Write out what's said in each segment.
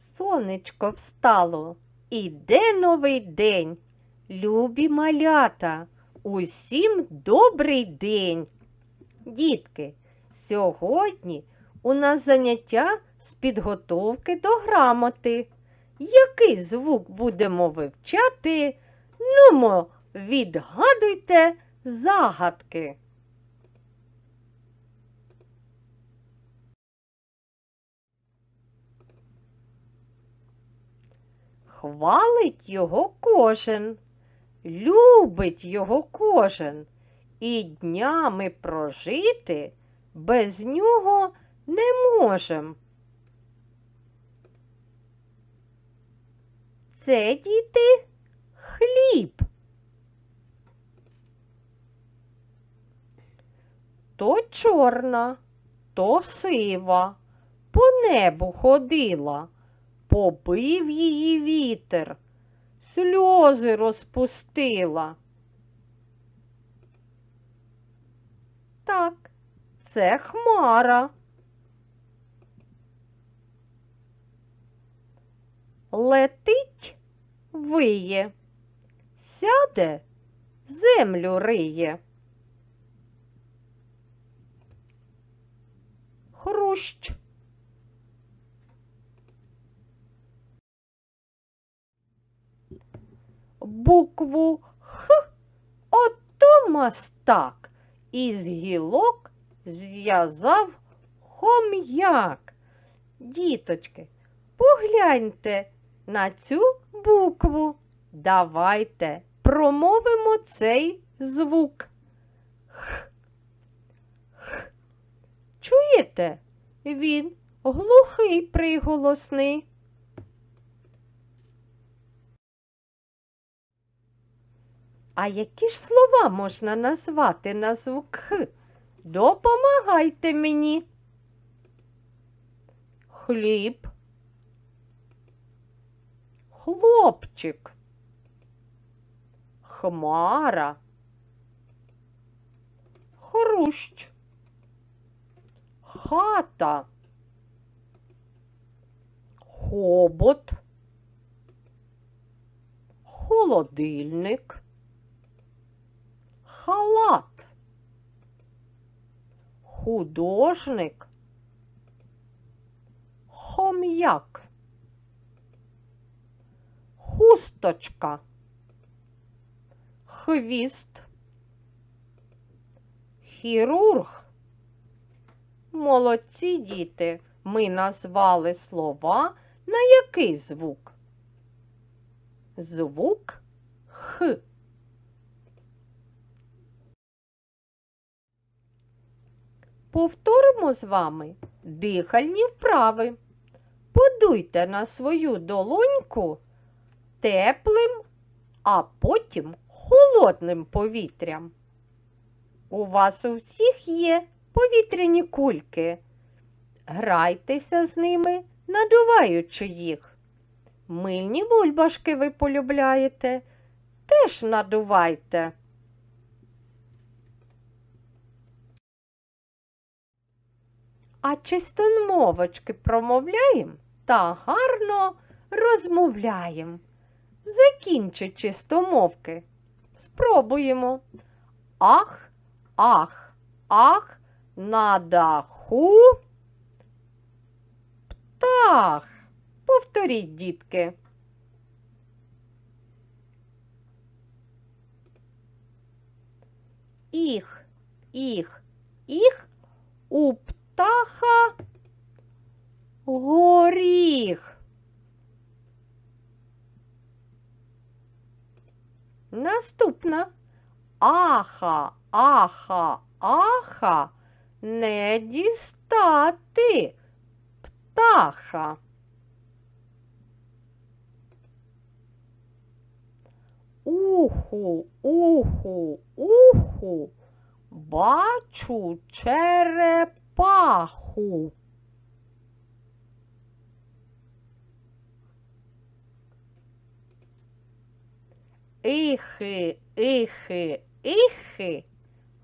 Сонечко встало, іде новий день. Любі малята, усім добрий день. Дітки, сьогодні у нас заняття з підготовки до грамоти. Який звук будемо вивчати? Нумо, відгадуйте загадки. Хвалить його кожен, любить його кожен, і днями прожити без нього не можем. Це діти хліб. То чорна, то сива, по небу ходила, побив її вітер, сльози розпустила. Так, це хмара. Летить, виє, сяде, землю риє. Хрущ. Букву Х ото мастак із гілок зв'язав хом'як. Діточки, погляньте на цю букву. Давайте промовимо цей звук. Х. Х. Чуєте? Він глухий приголосний. А які ж слова можна назвати на звук Х? Допомагайте мені. Хліб, хлопчик, хмара, хрущ, хата, хобот, холодильник, халат, художник, хом'як, хусточка, хвіст, хірург. Молодці діти, ми назвали слова на який звук? Звук Х. Повторимо з вами дихальні вправи. Подуйте на свою долоньку теплим, а потім холодним повітрям. У вас у всіх є повітряні кульки. Грайтеся з ними, надуваючи їх. Мильні бульбашки ви полюбляєте, теж надувайте. А чистомовочки промовляємо та гарно розмовляємо. Закінчи чистомовки. Спробуємо. Ах, ах, ах, на даху. Птах. Повторіть, дітки. Їх, їх, їх у птаха горіх. Наступна. Аха, аха, аха, не дістати птаха. Уху, уху, уху, бачу паху. Іхи, іхи, іхи,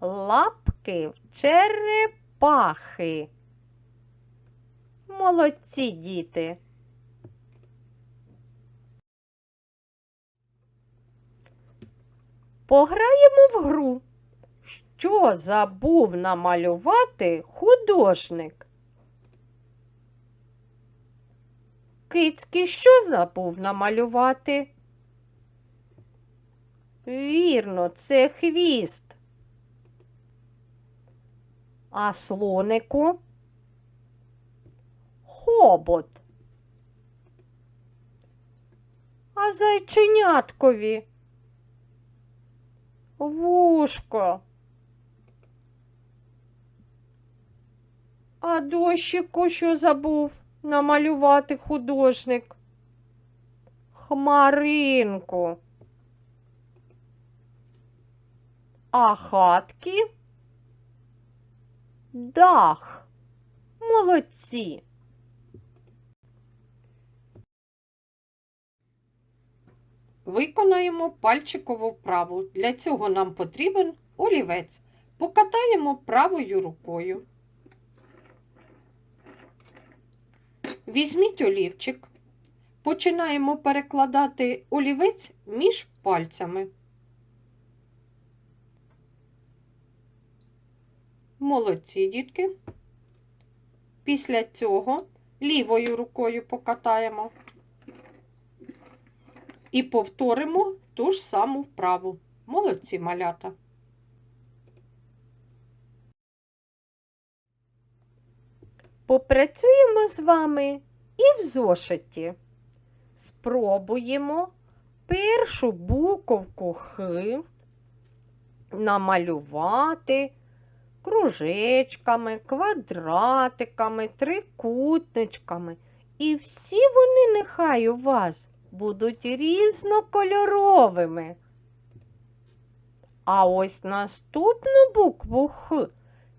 лапки в черепахи. Молодці діти. Пограємо в гру. Що забув намалювати художник? Кицьки що забув намалювати? Вірно, це хвіст. А слонику? Хобот. А зайченяткові? Вушко. А дощику що забув намалювати художник? Хмаринку. А хатки? Дах. Молодці. Виконаємо пальчикову вправу. Для цього нам потрібен олівець. Покатаємо правою рукою. Візьміть олівчик. Починаємо перекладати олівець між пальцями. Молодці, дітки. Після цього лівою рукою покатаємо і повторимо ту ж саму вправу. Молодці малята. Попрацюємо з вами і в зошиті. Спробуємо першу буковку Х намалювати кружечками, квадратиками, трикутничками. І всі вони нехай у вас будуть різнокольоровими. А ось наступну букву Х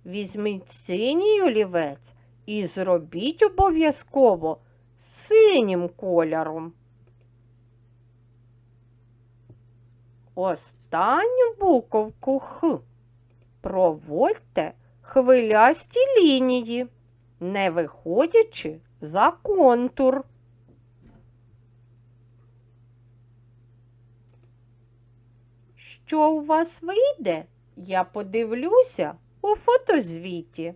візьміть синій олівець і зробіть обов'язково синім кольором. Останню буковку Х проводьте хвилясті лінії, не виходячи за контур. Що у вас вийде, я подивлюся у фотозвіті.